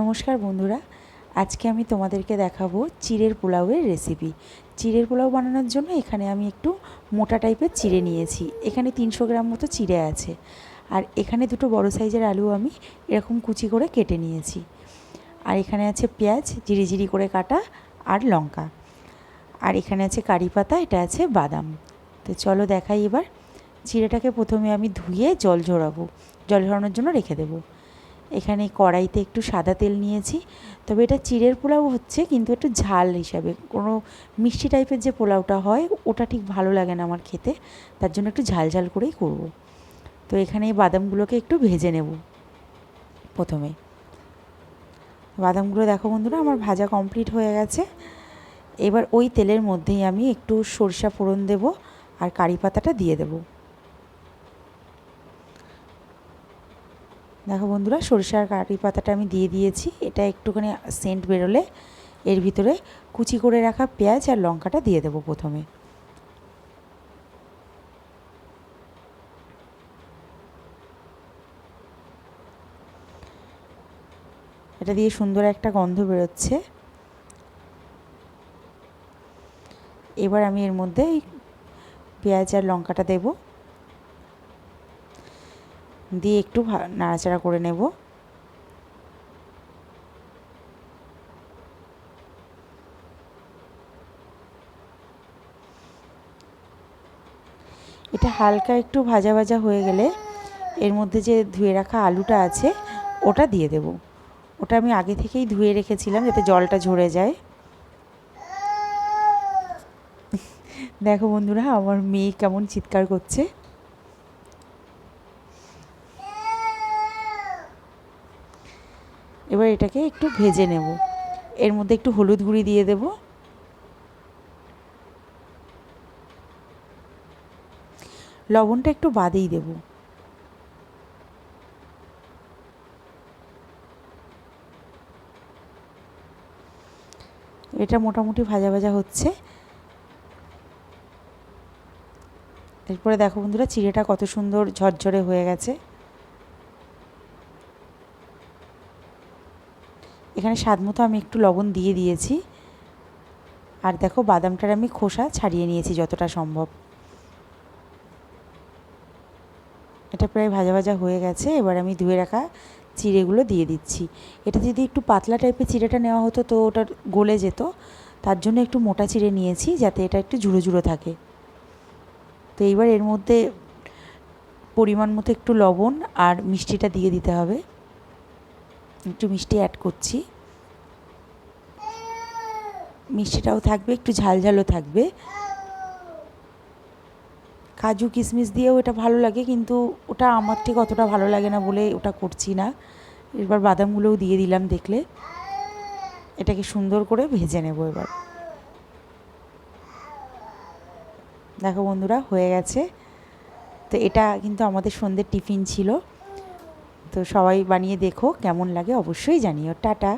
নমস্কার বন্ধুরা, আজকে আমি তোমাদেরকে দেখাবো চিড়ের পোলাওয়ের রেসিপি চিড়ের পোলাও বানানোর জন্য এখানে আমি একটু মোটা টাইপের চিড়ে নিয়েছি। এখানে তিনশো গ্রাম মতো চিড়ে আছে। আর এখানে দুটো বড় সাইজের আলু আমি এরকম কুচি করে কেটে নিয়েছি। আর এখানে আছে পেঁয়াজ জিরি জিরি করে কাটা আর লঙ্কা। আর এখানে আছে কারি পাতা, এটা আছে বাদাম। তো চলো দেখাই এবার। চিড়েটাকে প্রথমে আমি ধুয়ে জল ঝরাবো। জল ঝরানোর জন্য রেখে দেবো। এখানে কড়াইতে একটু সাদা তেল নিয়েছি। তবে এটা চিড়ের পোলাও হচ্ছে, কিন্তু একটু ঝাল হিসাবে। কোনো মিষ্টি টাইপের যে পোলাওটা হয়, ওটা ঠিক ভালো লাগে না আমার খেতে। তার জন্য একটু ঝাল ঝাল করেই করব। তো এখানে এই বাদামগুলোকে একটু ভেজে নেব প্রথমে। বাদামগুলো দেখো বন্ধুরা, আমার ভাজা কমপ্লিট হয়ে গেছে। এবার ওই তেলের মধ্যেই আমি একটু সরষা ফোড়ন দেব আর কারি পাতাটা দিয়ে দেবো। দেখো বন্ধুরা, সরিষার কারি পাতাটা আমি দিয়ে দিয়েছি। এটা একটুখানি সেন্ট বেরোলে এর ভিতরে কুচি করে রাখা পেঁয়াজ আর লঙ্কাটা দিয়ে দেবো প্রথমে। এটা দিয়ে সুন্দর একটা গন্ধ বেরোচ্ছে। এবার আমি এর মধ্যে পেঁয়াজ আর লঙ্কাটা দেবো। দিয়ে একটু নাড়াচাড়া করে নেব। এটা হালকা একটু ভাজা ভাজা হয়ে গেলে এর মধ্যে যে ধুয়ে রাখা আলুটা আছে, ওটা দিয়ে দেব। ওটা আমি আগে থেকেই ধুয়ে রেখেছিলাম যাতে জলটা ঝরে যায়। দেখো বন্ধুরা, আমার মেয়ে কেমন চিৎকার করছে। এবার এটাকে একটু ভেজে নেব। এর মধ্যে একটু হলুদ গুঁড়ি দিয়ে দেব। লবণটা একটু বাদেই দেব। এটা মোটামুটি ভাজা ভাজা হচ্ছে। এরপরে দেখো বন্ধুরা, চিড়েটা কত সুন্দর ঝরঝরে হয়ে গেছে। এখানে স্বাদ মতো আমি একটু লবণ দিয়ে দিয়েছি। আর দেখো বাদামটার আমি খোসা ছাড়িয়ে নিয়েছি যতটা সম্ভব। এটা প্রায় ভাজা ভাজা হয়ে গেছে, এবার আমি ধুয়ে রাখা চিড়েগুলো দিয়ে দিচ্ছি। এটা যদি একটু পাতলা টাইপের চিড়েটা নেওয়া হতো তো ওটা গলে যেত, তার জন্য একটু মোটা চিড়ে নিয়েছি যাতে এটা একটু ঝুড়ো ঝুড়ো থাকে। তো এইবার এর মধ্যে পরিমাণ মতো একটু লবণ আর মিষ্টিটা দিয়ে দিতে হবে। একটু মিষ্টি অ্যাড করছি। মিষ্টিটাও থাকবে, একটু ঝাল ঝালও থাকবে। কাজু কিশমিশ দিয়েও এটা ভালো লাগে, কিন্তু ওটা আমার ঠিক অতটা ভালো লাগে না বলে ওটা করছি না। এবার বাদামগুলোও দিয়ে দিলাম দেখলে। এটাকে সুন্দর করে ভেজে নেব এবার। দেখো বন্ধুরা, হয়ে গেছে। তো এটা কিন্তু আমাদের সন্ধ্যের টিফিন ছিল। তো সবাই বানিয়ে দেখো কেমন লাগে অবশ্যই জানিও। টাটা।